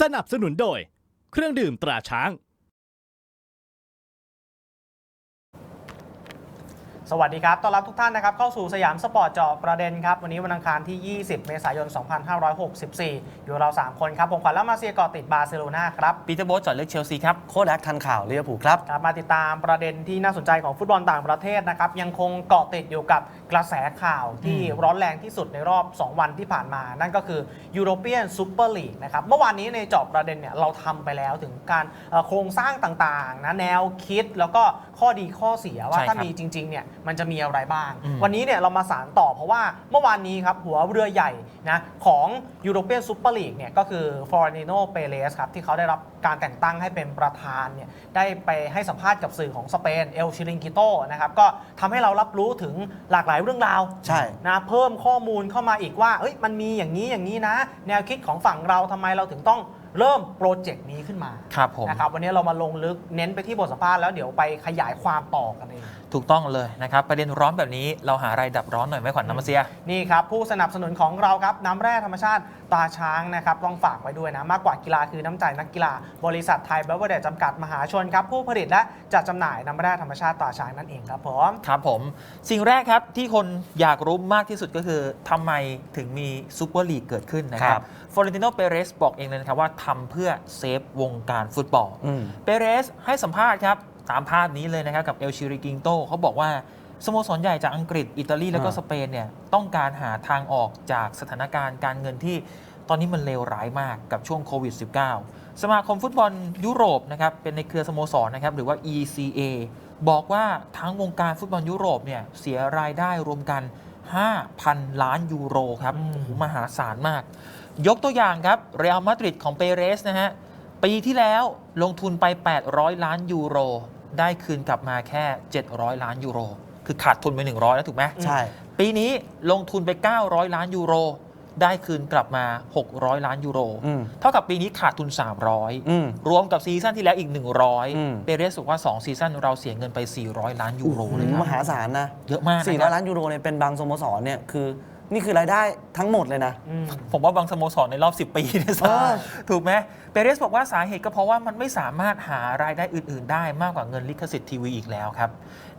สนับสนุนโดย เครื่องดื่มตราช้าง สวัสดีครับ ต้อนรับทุกท่านนะครับ เข้าสู่สยามสปอร์ตเจาะประเด็นครับ วันนี้วันอังคารที่ 20 เมษายน 2564 อยู่เรา 3 คนครับ ผมขวัญและมาเซียเกาะติดบาร์เซโลนาครับ ปีเตอร์โบ๊ทจอดเลือกเชลซีครับ โค้ดแอคทันข่าวลิเวอร์พูลครับ ครับมาติดตามประเด็นที่น่าสนใจของฟุตบอลต่างประเทศนะครับ ยังคงเกาะติดอยู่กับ กระแสข่าวที่ร้อนแรงที่สุดในรอบ 2 วันที่ผ่านมา นั่นก็คือยูโรเปียนซูเปอร์ลีกนะครับ เมื่อวานนี้ในเจอบประเด็นเนี่ยเราทำไปแล้วถึงการเอ่อโครงสร้างต่างๆนะแนวคิดแล้วก็ข้อดีข้อเสียว่าใช่ครับถ้ามีจริงๆเนี่ยมันจะมีอะไรบ้างอืมวันนี้เนี่ยเรามาสารต่อเพราะว่าเมื่อวานนี้ครับหัวเรือใหญ่นะของยูโรเปียนซูเปอร์ลีกเนี่ยก็คือฟอร์นิโนเปเรสครับที่เขาได้รับการแต่งตั้งให้เป็นประธานเนี่ยได้ไปให้สัมภาษณ์กับสื่อของสเปนเอลชิลิงกิโตนะครับก็ทำให้เรารับรู้ถึงหลากหลายเรื่องราวใช่ นะเพิ่มข้อมูลเข้ามาอีกว่าเอ้ยมันมีอย่างนี้อย่างนี้นะ แนวคิดของฝั่งเราทำไมเราถึงต้องเริ่มโปรเจกต์นี้ขึ้นมาครับผม นะครับวันนี้เรามาลงลึกเน้นไปที่บทสัมภาษณ์แล้วเดี๋ยวไปขยายความต่อกันเองถูกต้องเลยนะครับ ประเด็นร้อนแบบนี้เราหาอะไรดับร้อนหน่อยไหมขวัญน้ำมาเซีย นี่ครับ ผู้สนับสนุนของเราครับ น้ำแร่ธรรมชาติตาช้างนะครับต้องฝากไว้ด้วยนะ มากกว่ากีฬาคือน้ำใจนักกีฬา บริษัทไทยเบเวอร์เดจจำกัดมหาชนครับ ผู้ผลิตและจัดจำหน่ายน้ำแร่ธรรมชาติตาช้างนั่นเองครับผมครับผม สิ่งแรกครับที่คนอยากรู้มากที่สุดก็คือทำไมถึงมีซูเปอร์ลีกเกิดขึ้นนะคครัรับบฟลอเรนติโนเปเรสบอกเองเลยนะครับว่าทำเพื่อเซฟวงการฟุตบอลอืมเปเรสให้สัมภาษณ์ครับ ตามภาพนี้เลยนะครับกับเอลชิริกิงโตเขาบอกว่าสโมสรใหญ่จากอังกฤษ อิตาลี แล้วก็อ่าสเปนเนี่ยต้องการหาทางออกจากสถานการณ์การเงินที่ตอนนี้มันเลวร้ายมากกับช่วงโควิด -19 สมาคมฟุตบอลยุโรปนะครับเป็นในเครือสโมสรนะครับหรือว่า ECA บอกว่าทั้งวงการฟุตบอลยุโรปเนี่ยเสียรายได้รวมกัน 5,000 ล้านยูโรครับอืมโอ้โหมหาศาลมาก ยกตัวอย่างครับเรอัลมาดริดของเปเรสนะฮะปีที่แล้วลงทุนไป 800 ล้านยูโร ได้คืนกลับมาแค่ 700 ล้านยูโร คือขาดทุนไป 100 แล้วถูกไหมใช่ ปีนี้ลงทุนไป 900 ล้านยูโร ได้คืนกลับมา 600 ล้านยูโรอืมเท่ากับปีนี้ขาดทุนอืม300 รวมกับซีซั่นที่แล้วอีกอืม100 เปเรสบอกว่า 2 ซีซั่นเราเสียเงินไป 400 ล้านยูโรเลยคมรับหาศาลนะ เยอะมากสี่นะคร้รัอบยล้านยูโรเนี่ยเป็นบางสโมสรเนี่ยคือ นี่คือรายได้ทั้งหมดเลยนะอืมผมว่าบางสโมสรในรอบ 10 ปีเนี่ยเออถูกไหมเปเรสบอกว่าสาเหตุก็เพราะว่ามันไม่สามารถหารายได้อื่น ๆ ได้มากกว่าเงินลิขสิทธิ์ทีวีอีกแล้วครับ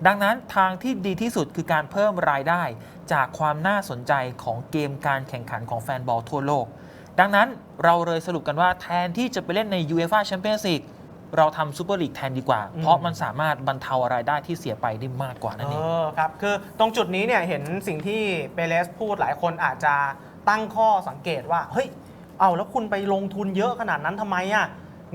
ดังนั้นทางที่ดีที่สุดคือการเพิ่มรายได้จากความน่าสนใจของเกมการแข่งขันของแฟนบอลทั่วโลก ดังนั้นเราเลยสรุปกันว่าแทนที่จะไปเล่นใน UEFA Champions League เราทำซูเปอร์ลีกแทนดีกว่าอืมเพราะมันสามารถบรรเทารายได้ที่เสียไปได้มากกว่านั่นเองเออครับ คือตรงจุดนี้เนี่ยเห็นสิ่งที่เปเรสพูดหลายคนอาจจะตั้งข้อสังเกตว่าเฮ้ยเอาแล้วคุณไปลงทุนเยอะขนาดนั้นทำไมอะ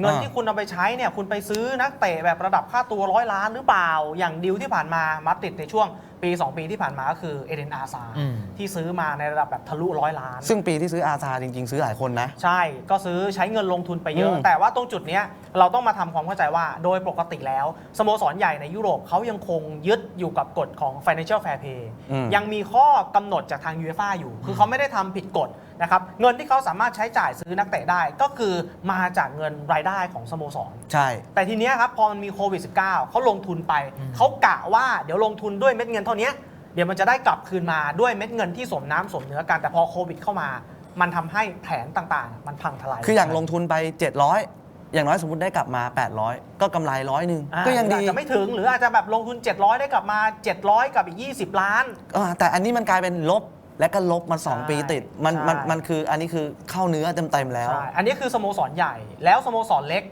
เงินอ่าที่คุณเอาไปใช้เนี่ยคุณไปซื้อนักเตะแบบระดับค่าตัวร้อยล้านหรือเปล่า อย่างดิวที่ผ่านมามาติดในช่วง ปี 2 ปีที่ผ่านมาก็คือเอเดนอาซาอืม ที่ซื้อมาในระดับแบบทะลุร้อยล้าน ซึ่งปีที่ซื้ออาซาจริง ๆ ซื้อหลายคนนะ ใช่ก็ซื้อใช้เงินลงทุนไปเยอะ อืม แต่ว่าตรงจุดเนี้ยเราต้องมาทำความเข้าใจว่าโดยปกติแล้ว สโมสรใหญ่ในยุโรปเขายังคงยึดอยู่กับกฎของ Financial Fair Play อืม ยังมีข้อกำหนดจากทางยูเอฟ่าอยู่ คือเขาไม่ได้ทำผิดกฎนะครับ เงินที่เขาสามารถใช้จ่ายซื้อนักเตะได้ ก็คือมาจากเงินรายได้ของสโมสร ใช่ แต่ทีเนี้ยครับพอมันมีโควิด -19 เขาลงทุนไปอืมเขากะว่าเดี๋ยวลงทุนด้วยเม็ดเงินเท่านี้เดี๋ยวมันจะได้กลับคืนมาด้วยเม็ดเงินที่สมน้ำสมเนื้อกันแต่พอโควิดเข้ามา มันทำให้แผนต่างๆ มันพังทลาย คืออย่างลงทุนไป 700 อย่างน้อยสมมติได้กลับมา 800 ก็กำไรร้อยหนึ่งอ่าก็ยังดีอาจจะไม่ถึงหรืออาจจะแบบลงทุน 700 ได้กลับมา 700 กับอีก 20 ล้านเออแต่อันนี้มันกลายเป็นลบและก็ลบมาใช่2ปีติดมันใช่มันมันคืออันนี้คือเข้าเนื้อเต็มๆแล้วใช่อันนี้คือสโมสรใหญ่แล้วสโมสรเล็ก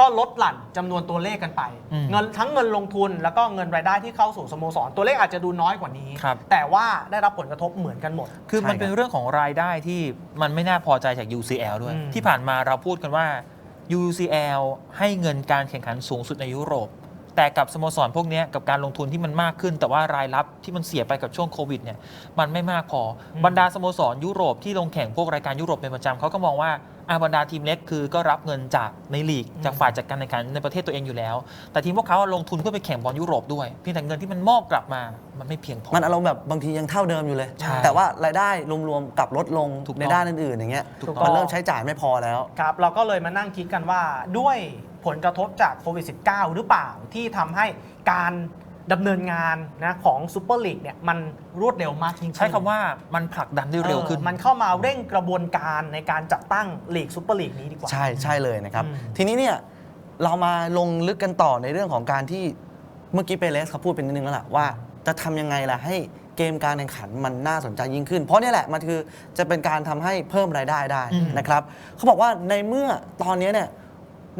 ก็ลดหลั่นจำนวนตัวเลขกันไป อืมเงินทั้งเงินลงทุนแล้วก็เงินรายได้ที่เข้าสู่สโมสร ตัวเลขอาจจะดูน้อยกว่านี้ ครับ แต่ว่าได้รับผลกระทบเหมือนกันหมด คือมันใช่เป็นครับเรื่องของรายได้ที่มันไม่น่าพอใจจาก UCL ด้วย อืม ที่ผ่านมาเราพูดกันว่า UCL ให้เงินการแข่งขันสูงสุดในยุโรป แต่กับสโมสรพวกเนี้ยกับการลงทุนที่มันมากขึ้น แต่ว่ารายรับที่มันเสียไปกับช่วงโควิดเนี่ยมันไม่มากพออมบรรดาสโมสรยุโรปที่ลงแข่งพวกรายการยุโรปเป็นประจำเขาก็มองว่า อาบรรดาทีมเล็กคือก็รับเงินจากในลีกจากฝ่ายจัดการแข่งขันในประเทศตัวเองอยู่แล้ว แต่ทีมพวกเขาลงทุนเพื่อไปแข่งบอลยุโรปด้วยเพียงแต่เงินที่มันมอบกลับมามันไม่เพียงพอ มันอารมณ์แบบบางทียังเท่าเดิมอยู่เลยใช่แต่ว่ารายได้รวมๆกลับลดลงถูกต้องในด้านอื่นๆอย่างเงี้ยถูกต้องมันเริ่มใช้จ่ายไม่พอแล้วครับเราก็เลยมานั่งคิดกันว่าด้วยผลกระทบจากโควิด -19 หรือเปล่าที่ทำให้การ ดำเนินงานนะของซูเปอร์ลีกเนี่ยมันรวดเร็วมากยิ่งขึ้นใช้คำว่ามันผลักดันได้เร็วขึ้นออมันเข้ามาเร่งกระบวนการในการจัดตั้งลีกซูเปอร์ลีกนี้ดีกว่า ใช่ใช่เลยนะครับอืมทีนี้เนี่ยเรามาลงลึกกันต่อในเรื่องของการที่เมื่อกี้เปเรสเขาพูดเป็นนิดนึงแล้วล่ะว่าจะทำยังไงล่ะให้เกมการแข่งขันมันน่าสนใจยิ่งขึ้น เพราะเนี่ยแหละมันคือจะเป็นการทำให้เพิ่มรายได้ได้อืมนะครับเขาบอกว่าในเมื่อตอนนี้เนี่ย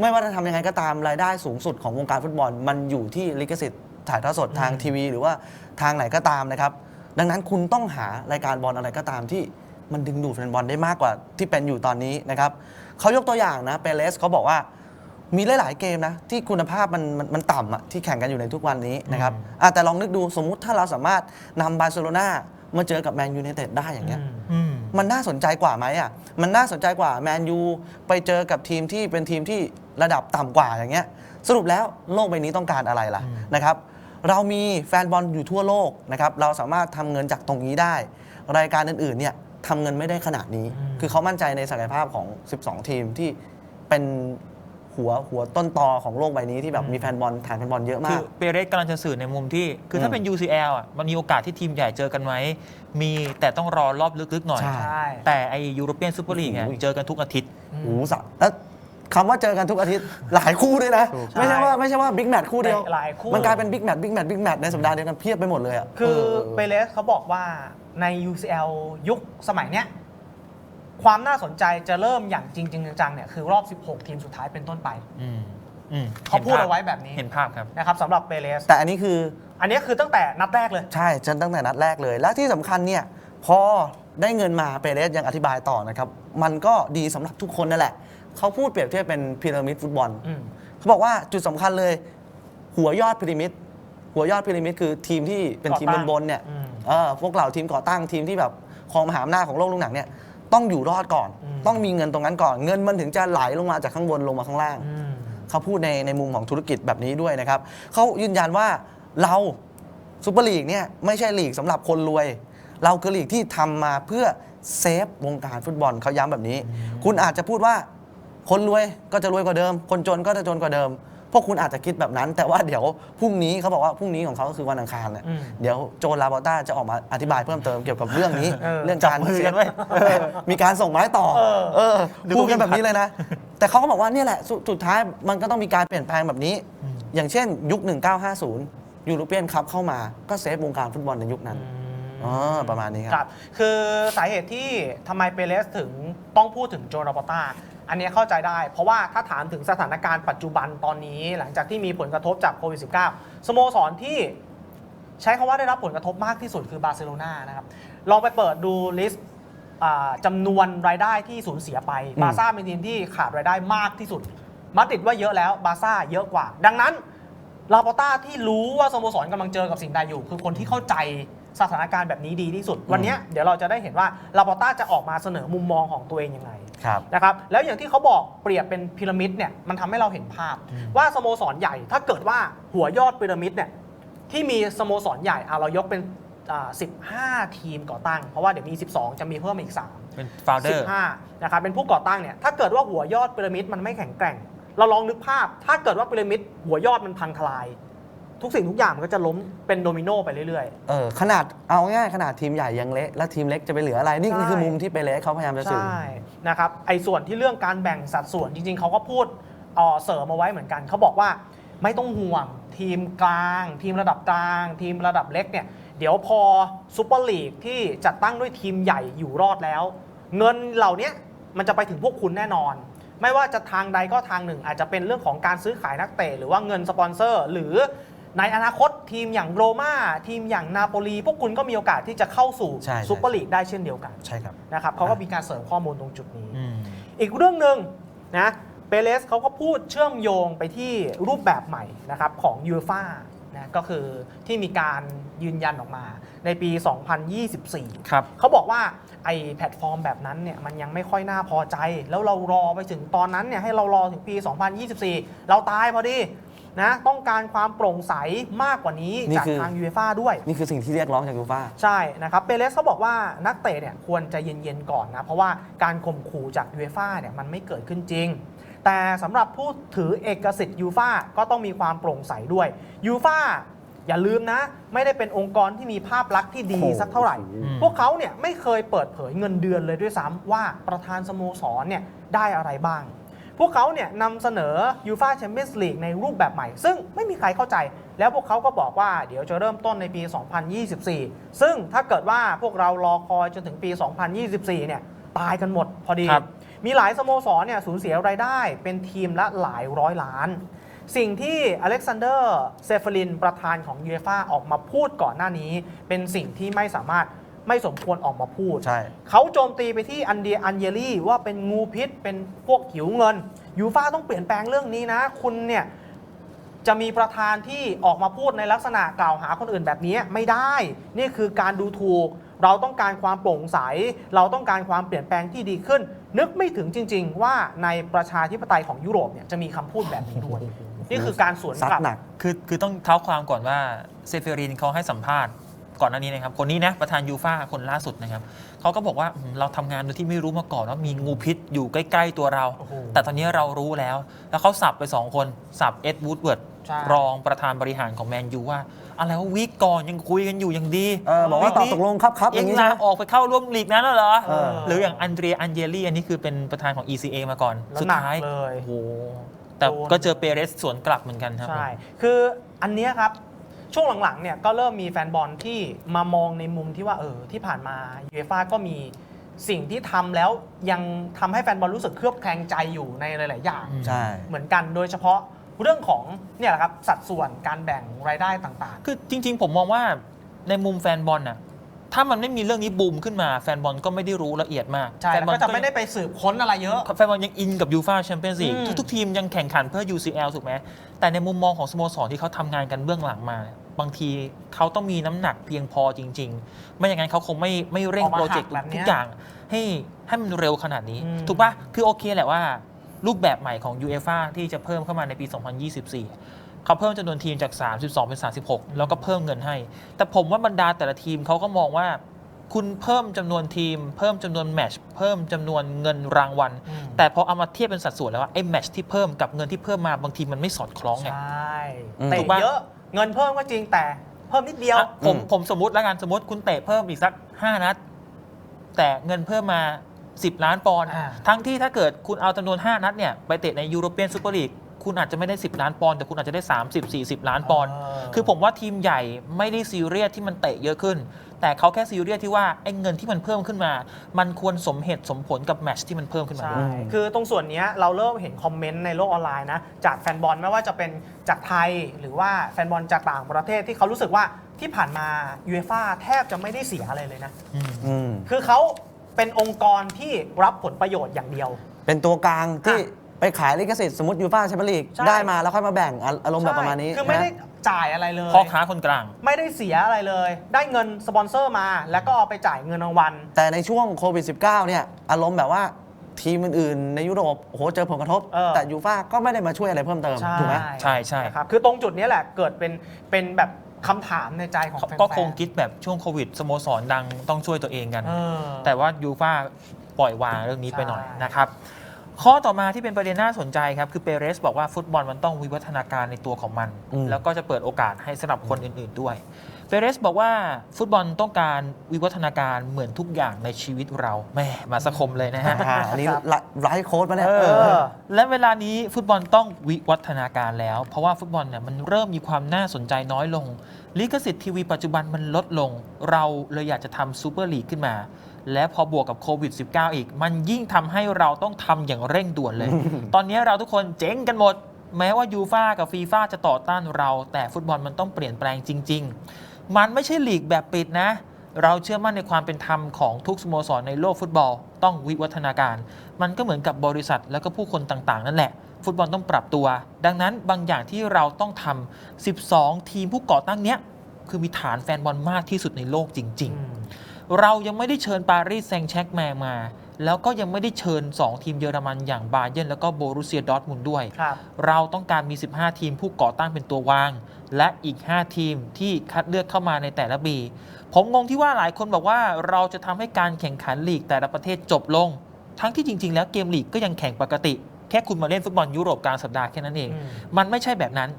ไม่ว่าจะทำยังไงก็ตามรายได้สูงสุดของวงการฟุตบอล มันอยู่ที่ลิขสิทธิ์ ถ่ายทอดสดทางทีวี หรือว่าทางไหนก็ตามนะครับ ดังนั้นคุณต้องหารายการบอลอะไรก็ตามที่มันดึงดูดแฟนบอลได้มากกว่าที่เป็นอยู่ตอนนี้นะครับเขายกตัวอย่างนะเปเรสเขาบอกว่ามีหลาย ๆ เกมนะ ที่คุณภาพมันมันมันต่ำอะที่แข่งกันอยู่ในทุกวันนี้นะครับอะแต่ลองนึกดูสมมุติถ้าเราสามารถนำบาร์เซโลนามาเจอกับแมนยูไนเต็ดได้อย่างเงี้ยอืมอืมมันน่าสนใจกว่าไหมอะมันน่าสนใจกว่าแมนยูไปเจอกับทีมที่เป็นทีมที่ระดับต่ำกว่าอย่างเงี้ยสรุปแล้วโลกใบนี้ต้องการอะไรล่ะอืมนะครับ เรามีแฟนบอลอยู่ทั่วโลกนะครับเราสามารถทำเงินจากตรงนี้ได้ รายการอื่นๆเนี่ยทำเงินไม่ได้ขนาดนี้อืมคือเขามั่นใจในศักยภาพของ 12 ทีมที่เป็นหัวหัวต้นตอของโลกใบนี้ที่แบบมีแฟนบอลฐานแฟนบอลเยอะคืมาอกเปเรสกำลังจะสื่อในมุมที่ คือถ้าอืมเป็น UCL อะมันมีโอกาสที่ทีมใหญ่เจอกันไหมมีแต่ต้องรอรอบลึกๆหน่อยใช่ใช่แต่ไอยูโรเปียนซูเปอร์ลีกเนี่ยโอ้โหเจอกันทุกอาทิตย์โอ้โหสัตว์แล้ว คำว่าเจอกันทุกอาทิตย์ หลายคู่ด้วยนะ ไม่ใช่ว่าไม่ใช่ว่าบิ๊กแมตช์คู่เดียว หลายคู่ มันกลายเป็นบิ๊กแมตช์บิ๊กแมตช์บิ๊กแมตช์ในสัปดาห์เดียวกันเพียบไปหมดเลยอะคืออเปเรสเขาบอกว่าใน UCL ยุคสมัยเนี้ยความน่าสนใจจะเริ่มอย่างจริงจริงจังๆเนี่ยคือรอบ 16 ทีมสุดท้ายเป็นต้นไปอืมอืมเขาพูดห็นภพเอาไว้แบบนี้เห็นภาพครับนะครับสำหรับเปเรสแต่อันนี้คือ อันนี้คือตั้งแต่นัดแรกเลย ใช่จนตั้งแต่นัดแรกเลย และที่สำคัญเนี่ยพอได้เงินมาเปเรสยังอธิบายต่อนะครับ มันก็ดีสำหรับทุกคนนั่นแหละ เขาพูดเปรียบเทียบเป็นพีระมิดฟุตบอลอืม เขาบอกว่าจุดสำคัญเลย หัวยอดพีระมิดหัวยอดพีระมิดคือทีมที่เป็นทีมก่อตั้งบนๆเนี่ยอืมเออพวกเหล่าทีมก่อตั้งทีมที่แบบครองมหาอำนาจของโลกลูกหนังเนี่ยต้องอยู่รอดก่อน อืม ต้องมีเงินตรงนั้นก่อน เงินมันถึงจะไหลลงมาจากข้างบนลงมาข้างล่าง อืม เขาพูดในในมุมของธุรกิจแบบนี้ด้วยนะครับ เขายืนยันว่าเราซูเปอร์ลีกเนี่ยไม่ใช่ลีกสำหรับคนรวย เราคือลีกที่ทำมาเพื่อเซฟวงการฟุตบอลเขาย้ำแบบนี้ คุณอาจจะพูดว่า คนรวยก็จะรวยกว่าเดิม คนจนก็จะจนกว่าเดิม พวกคุณอาจจะคิดแบบนั้น แต่ว่าเดี๋ยวพรุ่งนี้เขาบอกว่าพรุ่งนี้ของเขาก็คือวันอังคารเนี่ยอืมเดี๋ยวโจนลาบอต้าจะออกมาอธิบายเพิ่มเติมเกี่ยวกับเรื่องนี้เออเรื่องจับการมือเซกัฟนไว้เออมีการส่งไม้ต่อเออเออดูพูดกันวิ่งแบบนี้เลยนะ แต่เขาก็บอกว่าเนี่ยแหละสสุดท้ายมันก็ต้องมีการเปลี่ยนแปลงแบบนี้ อย่างเช่น ยุค 1950 ยูโรเปียนคัพเข้ามาก็เซฟวงการฟุตบอลในยุคนั้นอ๋อประมาณนี้คครับรับ คือสาเหตุที่ทำไมเปเรสถึงต้องพูดถึงโจนาปอต้า อันนี้เข้าใจได้ เพราะว่าถ้าถามถึงสถานการณ์ปัจจุบันตอนนี้ หลังจากที่มีผลกระทบจากโควิด -19 สโมสรที่ใช้คำว่าได้รับผลกระทบมากที่สุดคือบาร์เซโลนานะครับ ลองไปเปิดดูลิสต์จำนวนรายได้ที่สูญเสียไป บาร์ซ่าเป็นทีมที่ขาดรายได้มากที่สุด มาดริดว่าเยอะแล้ว บาร์ซ่าเยอะกว่า ดังนั้นลาปอต้าที่รู้ว่าสโมสรกำลังเจอกับสิ่งใดอยู่ คือคนที่เข้าใจ สถานการณ์แบบนี้ดีที่สุด วันเนี้ยเดี๋ยวเราจะได้เห็นว่าลาปอต้าจะออกมาเสนอมุมมองของตัวเองยังไงครับนะครับแล้วอย่างที่เขาบอกเปรียบเป็นพีระมิดเนี่ยมันทำให้เราเห็นภาพ ว่าสโมสรใหญ่ถ้าเกิดว่าหัวยอดพีระมิดเนี่ยที่มีสโมสรใหญ่อะเรายกเป็นอ่า15 ทีมก่อตั้ง เพราะว่าเดี๋ยวมี 12 จะมีเพิ่มอีก 3 เป็นฟาวเดอร์15นะครับเป็นผู้ก่อตั้งเนี่ยถ้าเกิดว่าหัวยอดพีระมิดมันไม่แข็งแกร่ง เราลองนึกภาพ ถ้าเกิดว่าพีระมิดหัวยอดมันพังทลาย ทุกสิ่งทุกอย่างมันก็จะล้มเป็นโดมิโนไปเรื่อยเออขนาดเอาง่ายๆขนาดทีมใหญ่ยังเละแล้วทีมเล็กจะไปเหลืออะไรนี่ใช่นี่คือมุมที่เปเรสเขาพยายามจะสื่อ ใช่นะครับไอ้ส่วนที่เรื่องการแบ่งสัดส่วนจริง ๆเขาก็พูดเอ่อเสริมมาไว้เหมือนกันเขาบอกว่าไม่ต้องห่วงทีมกลาง ทีมระดับกลาง ทีมระดับเล็กเนี่ยเดี๋ยวพอซูเปอร์ลีกที่จัดตั้งด้วยทีมใหญ่อยู่รอดแล้ว เงินเหล่านี้มันจะไปถึงพวกคุณแน่นอน ไม่ว่าจะทางใดก็ทางหนึ่ง อาจจะเป็นเรื่องของการซื้อขายนักเตะหรือว่าเงินสปอนเซอร์ หรือ ในอนาคตทีมอย่างโรม่าทีมอย่างนาโปลีพวกคุณก็มีโอกาสที่จะเข้าสู่ใช่ใช่ซูเปอร์ลีกได้เช่นเดียวกันใช่ครับนะครับเขาก็มีการเสริมข้อมูลตรงจุดนี้ อืม อีกเรื่องหนึ่งนะเปเรสเขาก็พูดเชื่อมโยงไปที่รูปแบบใหม่นะครับของยูฟ่านะก็คือที่มีการยืนยันออกมาในปี 2024 ครับ เขาบอกว่าไอแพลตฟอร์มแบบนั้นเนี่ยมันยังไม่ค่อยน่าพอใจ แล้วเรารอไปถึงตอนนั้นเนี่ยให้เรารอถึงปี 2024 เราตายพอดี นะต้องการความโปร่งใสมากกว่านี้นี่จากคือ ทางยูฟ่าด้วย นี่คือสิ่งที่เรียกร้องจากยูฟ่า ใช่นะครับเปเรสเขาบอกว่านักเตะเนี่ยควรจะเย็นๆก่อนนะ เพราะว่าการข่มขู่จากยูฟ่าเนี่ยมันไม่เกิดขึ้นจริง แต่สำหรับผู้ถือเอกสิทธิ์ยูฟ่าก็ต้องมีความโปร่งใสด้วยยูฟ่าอย่าลืมนะ ไม่ได้เป็นองค์กรที่มีภาพลักษณ์ที่ดีโอ้โห สักเท่าไหร่อืมพวกเขาเนี่ยไม่เคยเปิดเผยเงินเดือนเลยด้วยซ้ำว่าประธานสโมสรเนี่ยได้อะไรบ้าง พวกเขาเนี่ยนำเสนอยูฟาแชมเปี้ยนส์ลีกในรูปแบบใหม่ ซึ่งไม่มีใครเข้าใจ แล้วพวกเขาก็บอกว่าเดี๋ยวจะเริ่มต้นในปี 2024 ซึ่งถ้าเกิดว่าพวกเรารอคอยจนถึงปี 2024 เนี่ยตายกันหมดพอดีครับมีหลายสโมสรเนี่ยสูญเสียรายได้เป็นทีมละหลายร้อยล้าน สิ่งที่อเล็กซานเดอร์เซฟลินประธานของยูเอฟาออกมาพูดก่อนหน้านี้ เป็นสิ่งที่ไม่สามารถ ไม่สมควรออกมาพูด ใช่ เขาโจมตีไปที่อันเดียอันเยลี่ว่าเป็นงูพิษเป็นพวกหิวเงินยูฟาต้องเปลี่ยนแปลงเรื่องนี้นะ คุณเนี่ยจะมีประธานที่ออกมาพูดในลักษณะกล่าวหาคนอื่นแบบนี้ไม่ได้ นี่คือการดูถูก เราต้องการความโปร่งใส เราต้องการความเปลี่ยนแปลงที่ดีขึ้น นึกไม่ถึงจริง ๆ ว่าในประชาธิปไตยของยุโรปเนี่ยจะมีคำพูดแบบนี้ด้วย นี่คือการสวนซัดกลับ หนัก คือคือต้องเท้าความก่อนว่าเซเฟรินเขาให้สัมภาษณ์ ก่อนหน้านี้นะครับคนนี้นะประธานยูฟาคนล่าสุดนะครับเขาก็บอกว่าอืมเราทำงานโดยที่ไม่รู้มาก่อนว่ามีงูพิษอยู่ใกล้ ๆ ตัวเรา โอ้โหแต่ตอนนี้เรารู้แล้ว แล้วเขาสับไป 2 คน สับเอ็ดวูดเวิร์ดใช่ รองประธานบริหารของแมนยูว่า อะไรว่าวีคก่อนยังคุยกันอยู่อย่างดีเออบอกว่าตอบตกลงครับครับอเอ็ย่างงนี้ลาใช่ไหมออกไปเข้าร่วมลีกนั้นแล้วเหรอ เออหรืออย่างอันเดรียอันเยลี่อันนี้คือเป็นประธานของ ECA มาก่อน แล้วสุดหนักท้าย เลยโอ้โห แต่โดน ก็เจอเปเรสสวนกลับเหมือนกันครับ ใช่ คืออันเนี้ยครับ ช่วงหลังๆเนี่ยก็เริ่มมีแฟนบอลที่มามองในมุมที่ว่าเออที่ผ่านมายูเอฟ่าก็มีสิ่งที่ทำแล้วยังทำให้แฟนบอลรู้สึกเคลือบแคลงใจอยู่ในหลาย ๆ อย่างอืมใช่เหมือนกันโดยเฉพาะเรื่องของเนี่ยแหละครับสัดส่วนการแบ่งรายได้ต่างคือจริง ๆ ผมมองว่าในมุมแฟนบอลน่ะถ้ามันไม่มีเรื่องนี้บูมขึ้นมาแฟนบอลก็ไม่ได้รู้ละเอียดมากๆใช่แฟนแล้วบอลก็จะไม่ได้ไปสืบค้นอะไรเยอะ แฟนบอลยังอินกับยูฟาแชมเปี้ยนส์ลีกอืมทุกๆทีมยังแข่งขันเพื่อ UCL ถูกไหมแต่ในมุมมองของสโมสรที่เขาทำงานกันเบื้องหลังมา บางทีเขาต้องมีน้ำหนักเพียงพอจริง ๆ ไม่อย่างนั้นเขาคงไม่ไม่เร่งออกมาโปรเจกต์หักแบบเนี้ทุยกอย่างให้ให้มันเร็วขนาดนี้อืมถูกปะคือโอเคแหละว่า รูปแบบใหม่ของ UEFA ที่จะเพิ่มเข้ามาในปี 2024 เขาเพิ่มจำนวนทีมจาก 32 เป็น 36 แล้วก็เพิ่มเงินให้ แต่ผมว่าบรรดาแต่ละทีมเขาก็มองว่าคุณเพิ่มจำนวนทีม เพิ่มจำนวนแมตช์เพิ่มจำนวนเงินรางวัลอืมแต่พอเอามาเทียบเป็นสัดส่วนแล้วว่าไอ้แมตช์ที่เพิ่มกับเงินที่เพิ่มมาบางทีมันไม่สอดคล้องไงใช่อืมเตะถูกปะเยอะ เงินเพิ่มก็จริงแต่เพิ่มนิดเดียว อะผมอืม ผมสมมติแล้วกันสมมติคุณเตะเพิ่มอีกสัก 5 นัด แต่เงินเพิ่มมา 10 ล้านปอนด์อ่า ทั้งที่ถ้าเกิดคุณเอาจำนวน 5 นัดเนี่ย ไปเตะในยูโรเปียนซูเปอร์ลีก คุณอาจจะไม่ได้ 10 ล้านปอนด์แต่คุณอาจจะได้ 30 40 ล้านปอนด์เออคือผมว่าทีมใหญ่ไม่ได้ซีเรียสที่มันเตะเยอะขึ้น แต่เขาแค่ซีเรียสที่ว่าไอ้เงินที่มันเพิ่มขึ้นมา มันควรสมเหตุสมผลกับแมตช์ที่มันเพิ่มขึ้นมา ใช่ด้วยคือตรงส่วนเนี้ยเราเริ่มเห็นคอมเมนต์ในโลกออนไลน์นะ จากแฟนบอลไม่ว่าจะเป็นจากไทย หรือว่าแฟนบอลจากต่างประเทศที่เขารู้สึกว่าที่ผ่านมายูเอฟ่าแทบจะไม่ได้เสียอะไรเลยนะ อืมอืมคือเขาเป็นองค์กรที่รับผลประโยชน์อย่างเดียว เป็นตัวกลางที่อะ ไปขายลิขสิทธิ์สมมติยูฟ่าแชมเปี้ยนลีกใช่ ได้มาแล้วค่อยมาแบ่งอะอารมณ์แบบประมาณนี้ใช่คือไม่ได้นะ จ่ายอะไรเลย พ่อค้าคนกลาง ไม่ได้เสียอะไรเลย ได้เงินสปอนเซอร์มา แล้วก็เอาไปจ่ายเงินรางวัล แต่ในช่วงโควิด -19 เนี่ย อารมณ์แบบว่าทีมอื่นๆ ในยุโรปโอ้โหเจอผลกระทบ เออ แต่ยูฟ่าก็ไม่ได้มาช่วยอะไรเพิ่มเติมใช่ถูกไหม ใช่ใช่ นะครับ คือตรงจุดนี้แหละเกิดเป็นเป็นแบบคำถามในใจของแฟนๆก็คงคิดแบบช่วงโควิดสโมสรดังต้องช่วยตัวเองกัน เออ แต่ว่ายูฟ่าปล่อยวางเรื่องนี้ไปหน่อยใช่ นะครับ ข้อต่อมาที่เป็นประเด็นน่าสนใจครับ คือเปเรสบอกว่าฟุตบอลมันต้องวิวัฒนาการในตัวของมัน อืม แล้วก็จะเปิดโอกาสให้สำหรับคนอื่นๆด้วย เปเรสบอกว่าฟุตบอลต้องการวิวัฒนาการเหมือนทุกอย่างในชีวิตเราแหม่มาสะคมเลยนะฮะ อ่าอันนี้ไลฟ์โค้ดมาเนี่ยเอเอออ และเวลานี้ฟุตบอลต้องวิวัฒนาการแล้ว เพราะว่าฟุตบอลเนี่ยมันเริ่มมีความน่าสนใจน้อยลง ลิขสิทธิ์ทีวีปัจจุบันมันลดลง เราเลยอยากจะทำซูเปอร์ลีกขึ้นมา และพอบวกกับโควิด -19 อีก มันยิ่งทำให้เราต้องทำอย่างเร่งด่วนเลย ตอนนี้เราทุกคนเจ๊งกันหมด แม้ว่ายูฟากับฟีฟ่าจะต่อต้านเรา แต่ฟุตบอลมันต้องเปลี่ยนแปลงจริง ๆ มันไม่ใช่ลีกแบบปิดนะ เราเชื่อมั่นในความเป็นธรรมของทุกสโมสรในโลกฟุตบอล ต้องวิวัฒนาการ มันก็เหมือนกับบริษัทแล้วก็ผู้คนต่างๆ นั่นแหละ ฟุตบอลต้องปรับตัว ดังนั้นบางอย่างที่เราต้องทำ 12 ทีมผู้ก่อตั้งเนี้ยคือมีฐานแฟนบอลมากที่สุดในโลกจริง ๆ เรายังไม่ได้เชิญปารีสแซงต์แชร์กแมร์มา แล้วก็ยังไม่ได้เชิญ 2 ทีมเยอรมันอย่างบาเยร์นแล้วก็โบรุเซียดอร์ทมุนด์ด้วย ครับเราต้องการมี 15 ทีมผู้ก่อตั้งเป็นตัววาง และอีก 5 ทีมที่คัดเลือกเข้ามาในแต่ละปี ผมงงที่ว่าหลายคนบอกว่าเราจะทำให้การแข่งขันลีกแต่ละประเทศจบลง ทั้งที่จริง ๆ แล้วเกมลีกก็ยังแข่งปกติ แค่คุณมาเล่นฟุตบอลยุโรปกลางสัปดาห์แค่นั้นเองอืมมันไม่ใช่แบบนั้น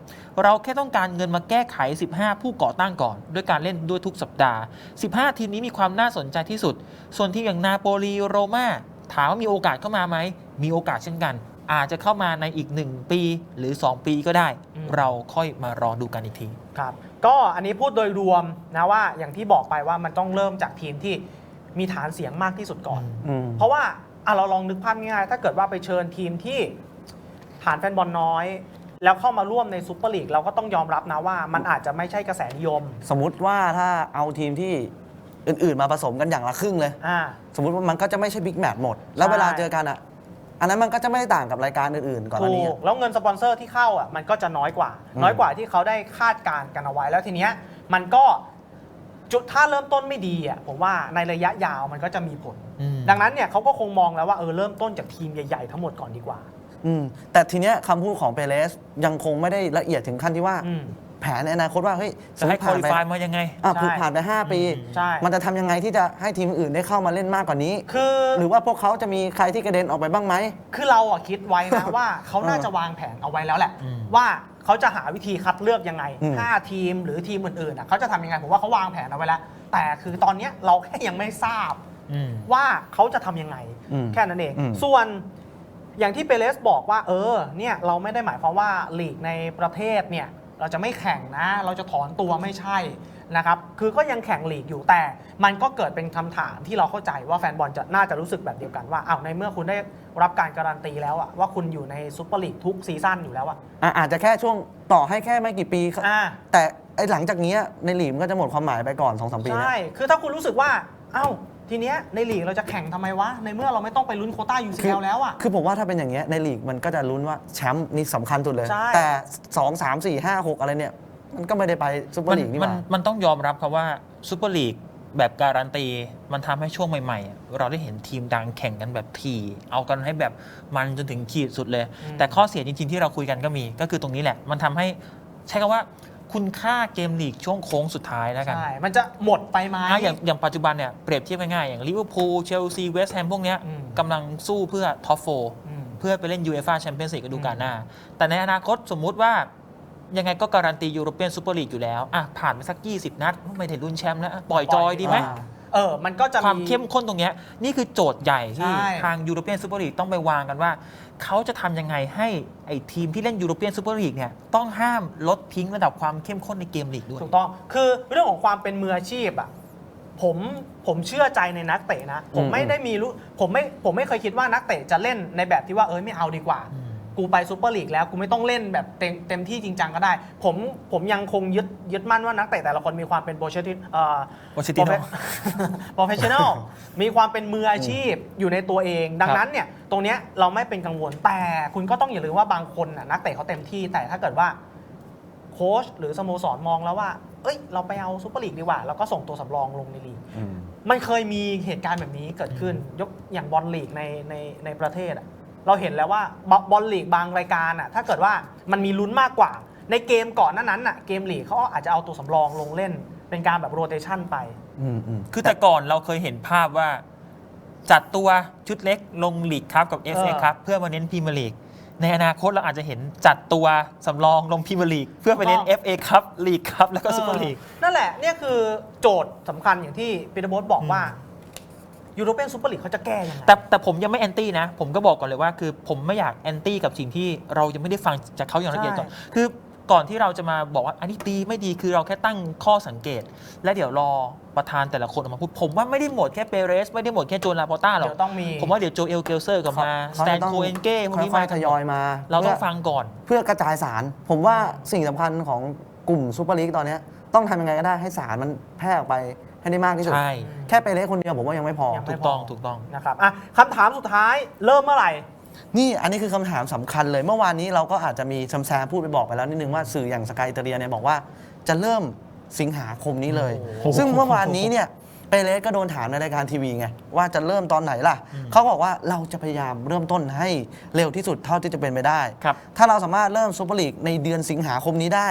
เราแค่ต้องการเงินมาแก้ไข 15 ผู้ก่อตั้งก่อน ด้วยการเล่นด้วยทุกสัปดาห์ 15 ทีมนี้มีความน่าสนใจที่สุด ส่วนทีมอย่างนาโปลีโรม่าถามว่ามีโอกาสเข้ามาไหม มีโอกาสเช่นกัน อาจจะเข้ามาในอีก 1 ปีหรือ 2 ปีก็ได้อืมเราค่อยมารอดูกันอีกทีครับก็อันนี้พูดโดยรวมนะว่าอย่างที่บอกไปว่ามันต้องเริ่มจากทีมที่มีฐานเสียงมากที่สุดก่อนอืมเพราะว่า อะเราลองนึกภาพง่ายๆถ้าเกิดว่าไปเชิญทีมที่ฐานแฟนบอลน้อย แล้วเข้ามาร่วมในซูเปอร์ลีกเราก็ต้องยอมรับนะว่ามันอาจจะไม่ใช่กระแสนิยมสมมุติว่าถ้าเอาทีมที่อื่นๆ มาผสมกันอย่างละครึ่งเลย อ่า สมมติว่ามันก็จะไม่ใช่บิ๊กแมตช์หมด แล้วใช่เวลาเจอกันอะ อันนั้นมันก็จะไม่ได้ต่างกับรายการอื่นๆ ก่อนหน้าถูนี้กแล้วเงินสปอนเซอร์ที่เข้าอะมันก็จะน้อยกว่า อืม น้อยกว่าที่เขาได้คาดการณ์กันเอาไว้แล้วทีเนี้ยมันก็จุดถ้าเริ่มต้นไม่ดีอะผมว่าในระยะยาวมันก็จะมีผลอืม ดังนั้นเนี่ยเขาก็คงมองแล้วว่าเออเริ่มต้นจากทีมใหญ่ๆทั้งหมดก่อนดีกว่า อืมแต่ทีเนี้ยคำพูดของเปเรสยังคงไม่ได้ละเอียดถึงขั้นที่ว่า อืม แผนในอนาคตว่าเฮ้ยจะให้สคุมริมุติฟายผ่านไปมายังไง อะใช่คือผ่านไป 5 ปีอืมใช่ มันจะทำยังไงที่จะให้ทีมอื่นได้เข้ามาเล่นมากกว่านี้ คือ หรือว่าพวกเขาจะมีใครที่กระเด็นออกไปบ้างไหม คือเราอะคิดไว้นะ ว่าเขาน่าจะวางแผนเอาไว้แล้วแหละอืมว่าเขาจะหาวิธีคัดเลือกยังไงอืม ห้าทีมหรือทีมอื่นๆอะเขาจะทำยังไงผมว่าเขาวางแผนเอาไว้แล้ว แต่คือตอนเนี้ยเราแค่ยังไม่ทราบอืม ว่าเขาจะทำยังไงอืมแค่นั้นเองอืมส่วนอย่างที่เปเรสบอกว่า เออเนี่ยเราไม่ได้หมายความว่าลีกในประเทศเนี่ยเราจะไม่แข่งนะ เราจะถอนตัวไม่ใช่นะครับ คือก็ยังแข่งลีกอยู่แต่ มันก็เกิดเป็นคำถามที่เราเข้าใจว่าแฟนบอลจะน่าจะรู้สึกแบบเดียวกันว่าอ้าวในเมื่อคุณได้รับการการันตีแล้วอะว่าคุณอยู่ในซูเปอร์ลีกทุกซีซั่นอยู่แล้วอะอะอาจจะแค่ช่วงต่อให้แค่ไม่กี่ปีอ่าแต่ไอ้หลังจากเนี้ยในลีกมันก็จะหมดความหมายไปก่อน2อสปีนะใช่คือถ้าคุณรู้สึกว่า เอ้า ทีเนี้ยในลีกเราจะแข่งทำไมวะ ในเมื่อเราไม่ต้องไปลุ้นโควต้า UCL แล้วอะ คือผมว่าถ้าเป็นอย่างเงี้ยในลีกมันก็จะลุ้นว่าแชมป์นี่สำคัญสุดเลย ใช่ แต่ 2 3 4 5 6 อะไรเนี่ย มันก็ไม่ได้ไปซูเปอร์ลีกนี่หมันว่า มันต้องยอมรับครับว่าซูเปอร์ลีกแบบการันตี มันทำให้ช่วงใหม่ๆอะเราได้เห็นทีมดังแข่งกันแบบทีเอากันให้แบบมันจนถึงขีดสุดเลยอืมแต่ข้อเสียจริงๆที่เราคุยกันก็มีก็คือตรงนี้แหละ มันทำให้ใช้คำว่า คุณค่าเกมลีกช่วงโค้งสุดท้ายแล้วกัน ใช่ มันจะหมดไปไหม อะอย่างอย่างปัจจุบันเนี่ยเปรียบเทียบง่ายๆอย่างลิเวอร์พูลเชลซีเวสต์แฮมพวกเนี้ยอืม กำลังสู้เพื่อท็อปโฟอืม เพื่อไปเล่นยูเอฟ่าแชมเปี้ยนส์ลีกฤดูกาลหน้า แต่ในอนาคตสมมุติว่า ยังไงก็การันตียูโรเปียนซูเปอร์ลีกอยู่แล้ว อะ ผ่านไปสัก 20 นัด ไม่ได้ลุ้นแชมป์แล้ว ปล่อยจอยดีไหม อ่าเออมันก็จะ ความเข้มข้นตรงเนี้ยนี่คือโจทย์ใหญ่ที่ใช่ ทางยูโรเปียนซูเปอร์ลีกต้องไปวางกันว่า เขาจะทำยังไงให้ไอ้ทีมที่เล่นยูโรเปียนซูเปอร์ลีกเนี่ยต้องห้ามลดทิ้งระดับความเข้มข้นในเกมลีกด้วย ถูกต้อง คือเรื่องของความเป็นมืออาชีพอะ ผมผมเชื่อใจในนักเตะนะ ผมอืมไม่ได้มีรู้ผมไม่ผมไม่เคยคิดว่านักเตะจะเล่นในแบบที่ว่าเอ้ยไม่เอาดีกว่า อืม กูไปซูเปอร์ลีกแล้วกูไม่ต้องเล่นแบบเต็มเต็มที่จริงจังก็ได้ ผมผมยังคงยึดยึดมั่นว่านักเตะแต่ละคนมีความเป็นโปรเชติเอ่อ Pochettino โปรเฟชชั่นอลมีความเป็นมืออาชีพอยู่ในตัวเอง ดังนั้นเนี่ยตรงเนี้ยเราไม่เป็นกังวลแต่คุณก็ต้องอย่าลืมว่าบางคนน่ะนักเตะเขาเต็มที่แต่ถ้าเกิดว่าโค้ชหรือสโมสรมองแล้วว่า เอ้ย เราไปเอาซูเปอร์ลีกดีกว่า แล้วก็ส่งตัวสำรองลงในลีกอืมมันเคยมีเหตุการณ์แบบนี้เกิดขึ้น ยกอย่างบอลลีกในในในประเทศอะ เราเห็นแล้วว่าบบอลลีกบางรายการอะถ้าเกิดว่ามันมีลุ้นมากกว่า ในเกมก่อนหนั้นนั้นอะเกมลีกเขาอาจจะเอาตัวสำรองลงเล่น เป็นการแบบโรเตชันไปอืมอืมคือแต่ก่อนเราเคยเห็นภาพว่า จัดตัวชุดเล็กลงลีกครับกับ FA เออครับเพื่อมาเน้นพรีเมียร์ลีกในอนาคตเราอาจจะเห็นจัดตัวสำรองลงพรีเมียร์ลีกเพื่อไปเน้น FA ครับลีกครับแล้วก็ซูเปอร์ลีกเออนั่นแหละเนี่ยคือโจทย์สำคัญอย่างที่ปีเตอร์โบสบอกว่า ยูโรเปียนซูเปอร์ลีกเขาจะแก้ยังไง แต่แต่ผมยังไม่แอนตี้นะ ผมก็บอกก่อนเลยว่า คือผมไม่อยากแอนตี้กับสิ่งที่เรายังไม่ได้ฟังจากเขาอย่างละเอียดก่อนใช่คือก่อนที่เราจะมาบอกว่าอันนี้ดีไม่ดีคือเราแค่ตั้งข้อสังเกต และเดี๋ยวรอประธานแต่ละคนออกมาพูด ผมว่าไม่ได้หมดแค่เปเรส ไม่ได้หมดแค่โจนลาปอต้าหรอก เดี๋ยวต้องมี ผมว่าเดี๋ยวโจเอลเกลเซอร์กลับมาสเขาแตจะนต้องโคเอนเก้พวกนี้ค่มาอยๆทยอยมา เราต้องพื่ฟังก่อน เพื่อกระจายสาร ผมว่าสิ่งสำคัญของกลุ่มซูเปอร์ลีกตอนเนี้ยต้องทำยังไงก็ได้ให้สารมันแพร่ออกไป ให้ได้มากที่สุด ใช่ แค่ไปเล่คนเดียวผมว่ายังไม่พอ ยังไม่ ถูกต้องถูกต้อง นะครับอะคำถามสุดท้ายเริ่มเมื่อไหร่ นี่อันนี้คือคำถามสำคัญเลย เมื่อวานนี้เราก็อาจจะมีซัมแซมพูดไปบอกไปแล้วนิดนึงว่าสื่ออย่างสกายเตเรียเนี่ยบอกว่าจะเริ่มสิงหาคมนี้เลย โอ้โหซึ่งเมื่อวานนี้เนี่ยเปเรสก็โดนถามในรายการทีวีไงว่าจะเริ่มตอนไหนล่ะอืมเขาบอกว่าเราจะพยายามเริ่มต้นให้เร็วที่สุดเท่าที่จะเป็นไปได้ ครับ ถ้าเราสามารถเริ่มซูเปอร์ลีกในเดือนสิงหาคมนี้ได้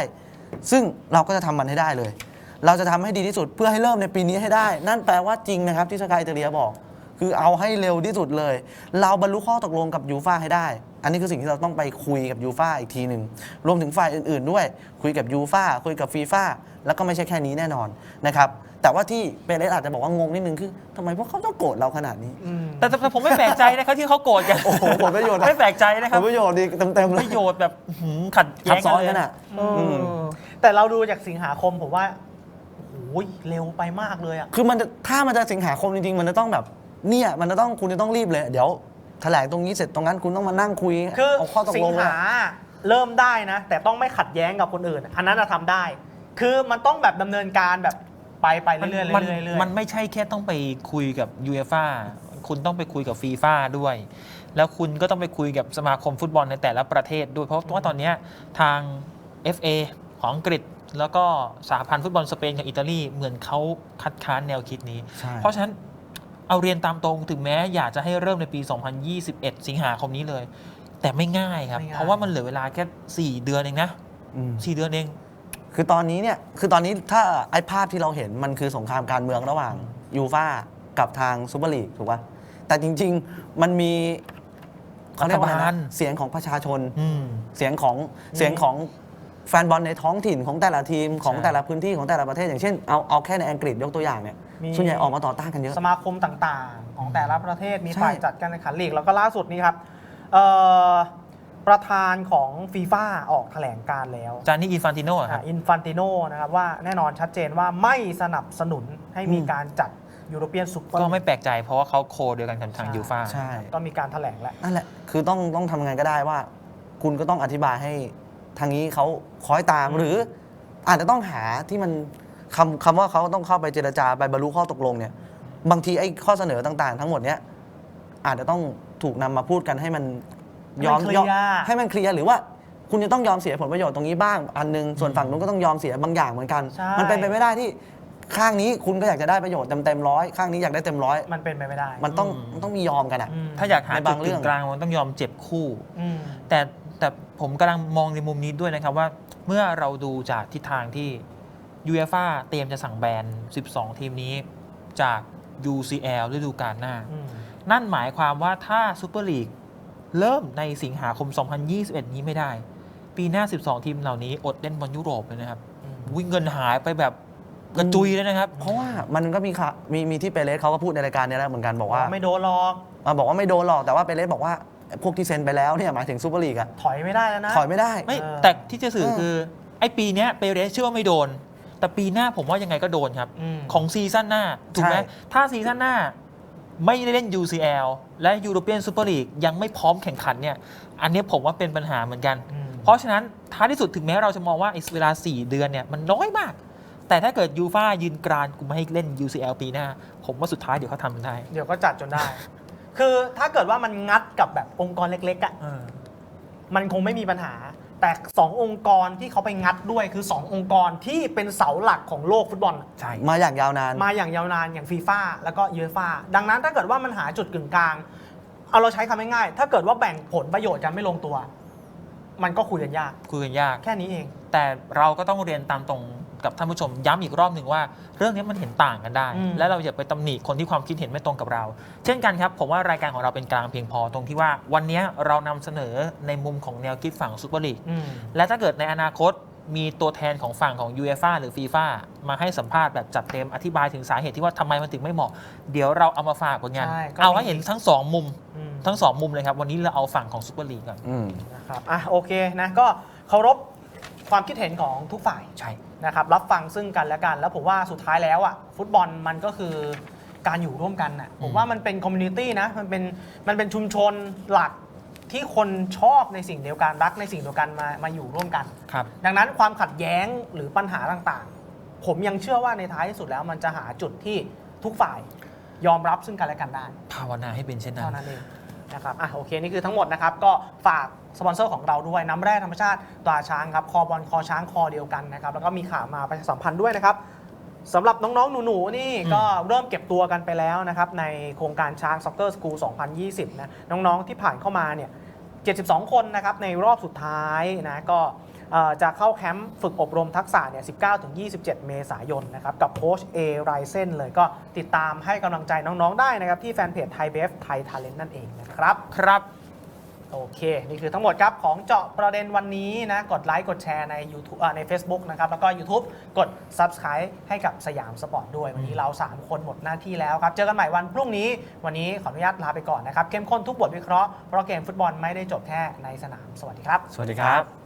ซึ่งเราก็จะทำมันให้ได้เลย เราจะทำให้ดีที่สุดเพื่อให้เริ่มในปีนี้ให้ได้ นั่นแปลว่าจริงนะครับที่สกายเตเรียบอก คือเอาให้เร็วที่สุดเลย เราบรรลุข้อตกลงกับยูฟาให้ได้ อันนี้คือสิ่งที่เราต้องไปคุยกับยูฟาอีกทีหนึ่งรวมถึงฝ่ายอื่นๆด้วย คุยกับยูฟาคุยกับฟีฟ่าแล้วก็ไม่ใช่แค่นี้แน่นอนนะครับแต่ว่าที่เปเรสอาจจะบอกว่างงนิดนึงคือทำไมพวกเขาต้องโกรธเราขนาดนี้อืมแต่แต่ผมไม่แปลกใจนะครับที่เขาโกรธกันโอ้โหผลประโยชน์อะไม่แปลกใจนะคผรับลประโยชน์ดีเต็มๆเลปยระโยชน์แบบหืมขัดแย้ทับงซ้อนเลยกันอะเอออมแต่เราดูจากสิงหาคมผมว่า โอ้ยเร็วไปมากเลยอะ คือมันจะถ้ามันจะสิงหาคมจริงๆ มันจะต้องแบบเนี่ยมันจะต้องคุณจะต้องรีบเลย เดี๋ยวแถลงตรงนี้เสร็จตรงนั้นคุณต้องมานั่งคุยคือเอาข้อตกสิลงงเลยหาเริ่มได้นะ แต่ต้องไม่ขัดแย้งกับคนอื่น อันนั้นจะทำได้ คือมันต้องแบบดำเนินการแบบไปไปเรื่อยๆเรื่อยๆมันเรื่อยๆมันไม่ใช่แค่ต้องไปคุยกับยูเอฟ่าคุณต้องไปคุยกับฟีฟ่าด้วย แล้วคุณก็ต้องไปคุยกับสมาคมฟุตบอลในแต่ละประเทศด้วยเพราะว่าตอนเนี้ยทาง FA ของอังกฤษ แล้วก็สหพันธ์ฟุตบอลสเปนกับอิตาลีเหมือนเขาคัดค้านแนวคิดนี้ ใช่ เพราะฉะนั้นเอาเรียนตามตรงถึงแม้อยากจะให้เริ่มในปี 2021 สิงหาคมนี้เลย แต่ไม่ง่ายครับ ไม่ง่าย เพราะว่ามันเหลือเวลาแค่ 4 เดือนเองนะ อืม 4 เดือนเอง คือตอนนี้เนี่ย คือตอนนี้ถ้าไอ้ภาพที่เราเห็นมันคือสงครามการเมืองระหว่างยูฟากับทางซูเปอร์ลีกถูกป่ะ แต่จริง ๆ มันมีเขาเรียกว่าอะไรรัฐบาล นะเสียงของประชาชน อืม เสียงของเสียงของ แฟนบอลในท้องถิ่นของแต่ละทีมของใช่แต่ละพื้นที่ของแต่ละประเทศอย่างเช่นเอาเอาแค่ในอังกฤษยกตัวอย่างเนี่ยมี ส่วนใหญ่ออกมาต่อต้านกันเยอะ สมาคมต่างๆ ของแต่ละประเทศมีใช่ ฝ่ายจัดการแข่งขันลีก แล้วก็ล่าสุดนี้ครับเอ่อประธานของฟีฟ่าออกแถลงการแล้วจานนี่อินฟันติโน่ครับ อินฟันติโนนะครับว่าแน่นอนชัดเจนว่าไม่สนับสนุนให้มีการจัดยูโรเปียนซุปเปอร์ก็ไม่แปลกใจเพราะว่าเขาโคเดียวกันกับทางใช่ยูฟ่า ใช่ ก็มีการแถลงแล้ว นั่นแหละ คือต้องต้องทำงานก็ได้ว่า คุณก็ต้องอธิบายให้ ทางนี้เขาคอยตามอืมหรือ อาจจะต้องหาที่มันคำคำว่าเขาต้องเข้าไปเจรจาไปบรรลุข้อตกลงเนี่ย บางทีไอ้ข้อเสนอต่างๆ ทั้งหมดเนี้ยอาจจะต้องถูกนำมาพูดกันให้มันยอมให้มันเคลียอมยร์ให้มันเคลียร์หรือว่าคุณจะต้องยอมเสียผลประโยชน์ตรงนี้บ้าง อันหนึงส่วนฝั่งนู้นก็ต้องยอมเสียบางอย่างเหมือนกันใช่มันเป็นไปไม่ได้ที่ข้างนี้คุณก็อยากจะได้ประโยชน์เต็มเต็มร้อยข้างนี้อยากได้เต็มร้อยมันเป็นไปไม่ได้ มันต้องอืมมันต้องมียอมกันอะอืมถ้าอยากหาในจุบาดงเรื่กึ่องงกลางมันต้องยอมเจ็บคู่อืมแต่ แต่ผมกำลังมองในมุมนี้ด้วยนะครับว่า เมื่อเราดูจากทิศทางที่ UEFA เตรียมจะสั่งแบน 12 ทีมนี้จาก UCL ฤดูกาลหน้าอืมนั่นหมายความว่าถ้าซูเปอร์ลีกเริ่มในสิงหาคม 2021 นี้ไม่ได้ ปีหน้า 12 ทีมเหล่านี้อดเล่นบอลยุโรปเลยนะครับอืมวิ่งเงินหายไปแบบกระจุยเลยนะครับ เพราะว่ามันก็มีค่ะมีมีที่เปเรสเขาก็พูดในรายการเนี้แล้วเหมือนกันบอกว่า ไม่โดนหรอกมาบอกว่าไม่โดนหรอกแต่ว่าเปเรสบอกว่า พวกที่เซ็นไปแล้วเนี่ยหมายถึงซูเปอร์ลีกอะถอยไม่ได้แล้วนะ ถอยไม่ได้ ไม่เออ แต่ที่จะสื่อเออคือ ไอ้ปีเนี้ยเปเรสเชื่อว่าไม่โดน แต่ปีหน้าผมว่ายังไงก็โดนครับ ม ของซีซั่นหน้า ถูกไหมใช่ ถ้าซีซั่นหน้าไม่ได้เล่น UCL และ European Super League ยังไม่พร้อมแข่งขันเนี่ย อันเนี้ยผมว่าเป็นปัญหาเหมือนกัน อืม เพราะฉะนั้นท้ายที่สุดถึงแม้เราจะมองว่าไอ้เวลา 4 เดือนเนี่ยมันน้อยมาก แต่ถ้าเกิดยูฟายืนกรานกูไม่ให้เล่น UCL ปีหน้า ผมว่าสุดท้ายเดี๋ยวเขาทำมันได้ เดี๋ยวก็จัดจนได้ คือถ้าเกิดว่ามันงัดกับแบบองค์กรเล็กๆอะเออมันคงไม่มีปัญหา แต่2องค์กรที่เขาไปงัดด้วยคือ2องค์กรที่เป็นเสาหลักของโลกฟุตบอล ใช่ มาอย่างยาวนาน มาอย่างยาวนานอย่างฟีฟ่าแล้วก็ยูเอฟ่าดังนั้นถ้าเกิดว่ามันหาจุดกึ่งกลาง เอาเราใช้คำง่ายๆถ้าเกิดว่าแบ่งผลประโยชน์กันไม่ลงตัว มันก็คุยกันยาก คุยกันยาก แค่นี้เอง แต่เราก็ต้องเรียนตามตรง กับท่านผู้ชมย้ำอีกรอบหนึ่งว่า เรื่องนี้มันเห็นต่างกันได้ อืม และเราอย่าไปตำหนิคนที่ความคิดเห็นไม่ตรงกับเรา เช่นกันครับ ผมว่ารายการของเราเป็นกลางเพียงพอตรงที่ว่า วันนี้เรานำเสนอในมุมของแนวคิดฝั่งซูเปอร์ลีก อืม และถ้าเกิดในอนาคตมีตัวแทนของฝั่งของ u e f a หรือ FIFA มาให้สัมภาษณ์แบบจัดเต็มอธิบายถึงสาเหตุที่ว่าทำไมมันถึงไม่เหมาะ เดี๋ยวเราเอามาฝากผลงาน ใช่ก็เอาให้มี เห็นทั้งสองมุมอืมทั้งสองมุมเลยครับ วันนี้เราเอาฝั่งของซูเปอร์ลีกก่อน อืม นะครับอะโอเคนะก็เคารพ ความคิดเห็นของทุกฝ่ายใช่นะครับรับฟังซึ่งกันและกัน แล้วผมว่าสุดท้ายแล้วอะฟุตบอลมันก็คือการอยู่ร่วมกันน่ะผมว่ามันเป็นคอมมูนิตี้นะมันเป็นมันเป็นชุมชนหลักที่คนชอบในสิ่งเดียวกันรักในสิ่งเดียวกันมามาอยู่ร่วมกัน ครับ ดังนั้นความขัดแย้งหรือปัญหาต่างๆ ผมยังเชื่อว่าในท้ายที่สุดแล้วมันจะหาจุดที่ทุกฝ่ายยอมรับซึ่งกันและกันได้ภาวนาให้เป็นเช่นนั้เท่านนั้นเอง นะครับอะโอเค นี่คือทั้งหมดนะครับ ก็ฝากสปอนเซอร์ของเราด้วยน้ำแร่ธรรมชาติตราช้างครับ คอบอลคอช้างคอเดียวกันนะครับ แล้วก็มีข่าวมาประชาสัมพันธ์ด้วยนะครับสำหรับน้องๆ หนูๆ นี่อืมก็เริ่มเก็บตัวกันไปแล้วนะครับ ในโครงการช้างซ็อกเกอร์สกูล 2020 นะ น้องๆ ที่ผ่านเข้ามาเนี่ย 72 คนนะครับ ในรอบสุดท้ายนะ ก็เอ่อ จะเข้าแคมป์ฝึกอบรมทักษะเนี่ย 19-27 เมษายนนะครับ กับโค้ชเอไรเซนเลยก็ติดตามให้กำลังใจน้องๆได้นะครับ ที่แฟนเพจไทยเบฟไทยทาเลนต์นั่นเองนะครับ ครับ โอโอเค นี่คือทั้งหมดครับ ของเจาะประเด็นวันนี้นะ กดไลค์ กดแชร์ใน YouTube อ่าใน Facebook นะครับ แล้วก็ YouTube กด Subscribe ให้กับสยามสปอร์ตด้วย วันนี้เรา 3 คนหมดหน้าที่แล้วครับ เจอกันใหม่วันพรุ่งนี้ วันนี้ขออนุญาตลาไปก่อนนะครับ เข้มข้นทุกบทวิเคราะห์ เพราะเกมฟุตบอลไม่ได้จบแค่ในสนาม สวัสดีครับ สวัสดีครับ